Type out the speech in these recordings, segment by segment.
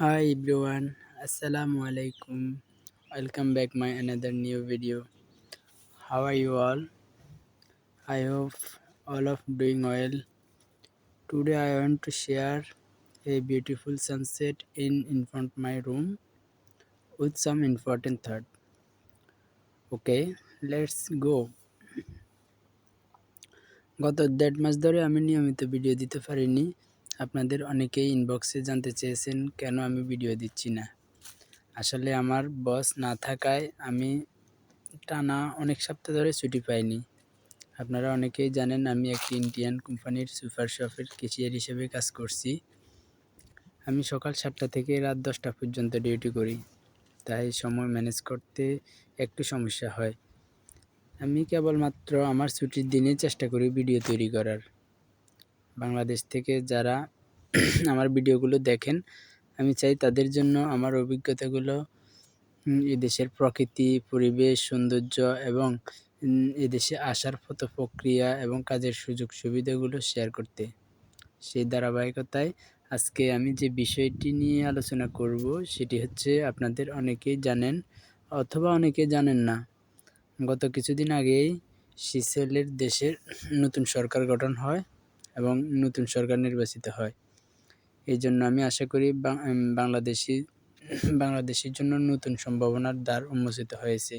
Hi everyone, Assalamu alaikum. Welcome back my another new video. How are you all? I hope all of doing well. Today I want to share a beautiful sunset in in front my room with some important thought. Okay, let's go. গত দেড় মাস ধরে আমি নিয়মিত video দিতে পারিনি আপনাদের অনেকেই ইনবক্সে জানতে চেয়েছেন, কেন আমি ভিডিও দিচ্ছি না? আসলে আমার বস না থাকায় আমি টানা অনেক সপ্তাহ ধরে ছুটি পাইনি। আপনারা অনেকেই জানেন, আমি একটি ইন্ডিয়ান কোম্পানির সুপার শপের কেশিয়ার হিসেবে কাজ করছি। আমি সকাল সাতটা থেকে রাত দশটা পর্যন্ত ডিউটি করি। তাই সময় ম্যানেজ করতে একটু সমস্যা হয়। আমি কেবলমাত্র আমার ছুটির দিনে চেষ্টা করি ভিডিও তৈরি করার। বাংলাদেশ থেকে যারা আমার ভিডিওগুলো দেখেন, আমি চাই তাদের জন্য আমার অভিজ্ঞতাগুলো এদেশের প্রকৃতি, পরিবেশ, সৌন্দর্য এবং এদেশে আসার পথ, প্রক্রিয়া এবং কাজের সুযোগ সুবিধাগুলো শেয়ার করতে। সেই ধারাবাহিকতায় আজকে আমি যে বিষয়টি নিয়ে আলোচনা করব, সেটি হচ্ছে আপনাদের অনেকেই জানেন অথবা অনেকে জানেন না। গত কিছুদিন আগেই সিসেলের দেশের নতুন সরকার গঠন হয়। এবং নতুন সরকার নির্বাচিত হয়। এই জন্য আমি আশা করি বাংলাদেশি, বাংলাদেশের জন্য নতুন সম্ভাবনার দ্বার উন্মোচিত হয়েছে।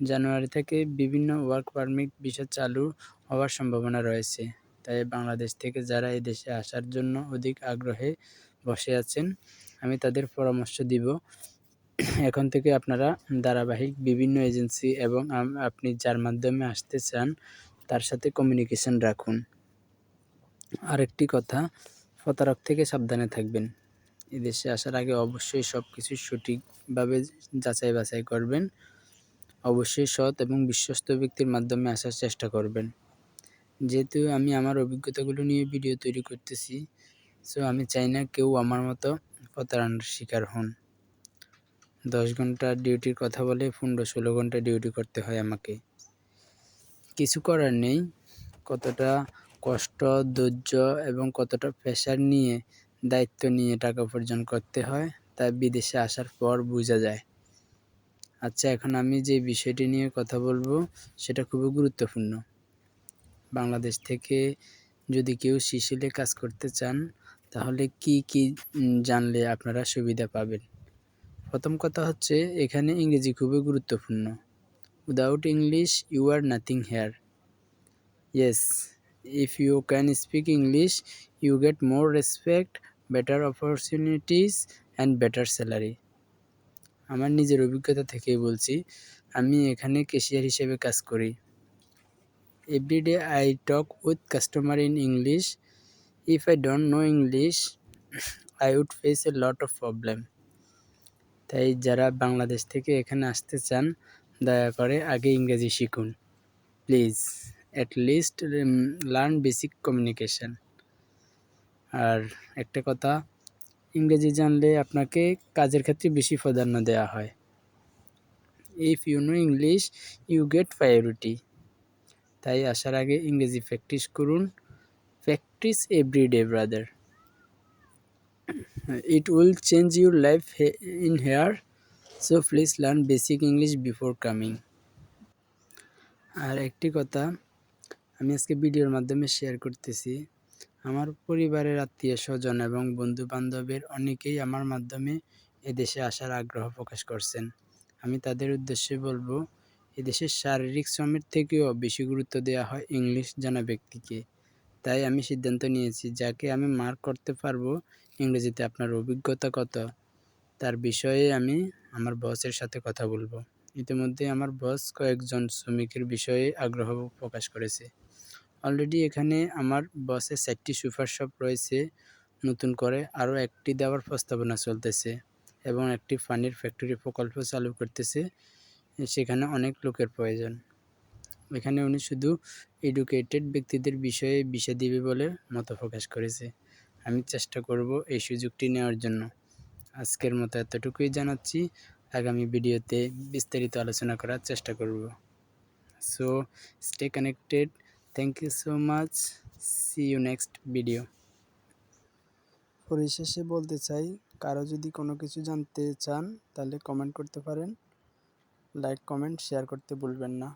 জানুয়ারি থেকে বিভিন্ন ওয়ার্ক পারমিট বিষয় চালু হওয়ার সম্ভাবনা রয়েছে। তাই বাংলাদেশ থেকে যারা এই দেশে আসার জন্য অধিক আগ্রহে বসে আছেন, আমি তাদের পরামর্শ দিব। এখন থেকে আপনারা ধারাবাহিক বিভিন্ন এজেন্সি এবং আপনি যার মাধ্যমে আসতে চান, তার সাথে কমিউনিকেশন রাখুন। আরেকটি কথা প্রতারক থেকে সাবধানে থাকবেন। এদেশে আসার আগে অবশ্যই সব কিছু সঠিকভাবে যাচাই বাছাই করবেন। অবশ্যই সৎ এবং বিশ্বস্ত ব্যক্তির মাধ্যমে আসার চেষ্টা করবেন। যেহেতু আমি আমার অভিজ্ঞতাগুলো নিয়ে ভিডিও তৈরি করতেছি সো আমি চাই না কেউ আমার মতো প্রতারণার শিকার হন। দশ ঘণ্টা ডিউটির কথা বলে পনেরো ষোলো ঘণ্টা ডিউটি করতে হয় আমাকে। কিছু করার নেই, কতটা কষ্ট, ধৈর্য এবং কতটা প্রেশার নিয়ে দায়িত্ব নিয়ে টাকা উপার্জন করতে হয় তা বিদেশে আসার পর বোঝা যায়। আচ্ছা এখন আমি যে বিষয়টি নিয়ে কথা বলব সেটা খুবই গুরুত্বপূর্ণ। বাংলাদেশ থেকে যদি কেউ শিশিলে কাজ করতে চান, তাহলে কি কি জানলে আপনারা সুবিধা পাবেন? প্রথম কথা হচ্ছে, এখানে ইংরেজি খুবই গুরুত্বপূর্ণ। Without English you are nothing here yes if you can speak English you get more respect better opportunities and better salary আমার নিজের অভিজ্ঞতা থেকেই বলছি, আমি এখানে কেশিয়ার হিসেবে কাজ করি। Everyday I talk with customer in English if I don't know English I would face a lot of problem তাই যারা বাংলাদেশ থেকে এখানে আসতে চান, দয়া করে আগে ইংরেজি শিখুন। Please at least learn basic communication আর একটা কথা, ইংরেজি জানলে আপনাকে কাজের ক্ষেত্রে বেশি প্রাধান্য দেওয়া হয়। If you know English you get priority তাই আসার আগে ইংরেজি প্র্যাকটিস করুন। Practice every day brother it will change your life in here. So, please learn basic english before coming. আর একটি কথা আমি আজকে ভিডিওর মাধ্যমে শেয়ার করতেছি। আমার পরিবারের আত্মীয় স্বজন এবং বন্ধু বান্ধবের অনেকেই আমার মাধ্যমে এদেশে আসার আগ্রহ প্রকাশ করছেন। আমি তাদের উদ্দেশ্যে বলব, এদেশের শারীরিক শ্রমের থেকেও বেশি গুরুত্ব দেওয়া হয় ইংলিশ জানা ব্যক্তিকে তাই আমি সিদ্ধান্ত নিয়েছি, যাকে আমি মার্ক করতে পারব, ইংরেজিতে আপনার অভিজ্ঞতা কত? তার বিষয়ে আমি আমার বসের সাথে কথা বলব। ইতিমধ্যে আমার বস কয়েকজন শ্রমিকের বিষয়ে আগ্রহ প্রকাশ করেছে। অলরেডি এখানে আমার বসের চারটি সুপার শপ রয়েছে, নতুন করে আরও একটি দেওয়ার প্রস্তাবনা চলতেছে এবং একটি পানির ফ্যাক্টরি প্রকল্প চালু করতেছে, সেখানে অনেক লোকের প্রয়োজন। এখানে উনি শুধু এডুকেটেড ব্যক্তিদের বিষয়ে বিষয় দিবে বলে মত প্রকাশ করেছে। আমি চেষ্টা করব এই সুযোগটি নেওয়ার জন্য। আজকের মতো এতটুকুই জানাচ্ছি। আগামী ভিডিওতে বিস্তারিত আলোচনা করার চেষ্টা করব। So stay connected thank you so much see you next video পরিশেষে বলতে চাই, কারও যদি কোনো কিছু জানতে চান, তাহলে কমেন্ট করতে পারেন। লাইক কমেন্ট শেয়ার করতে ভুলবেন না।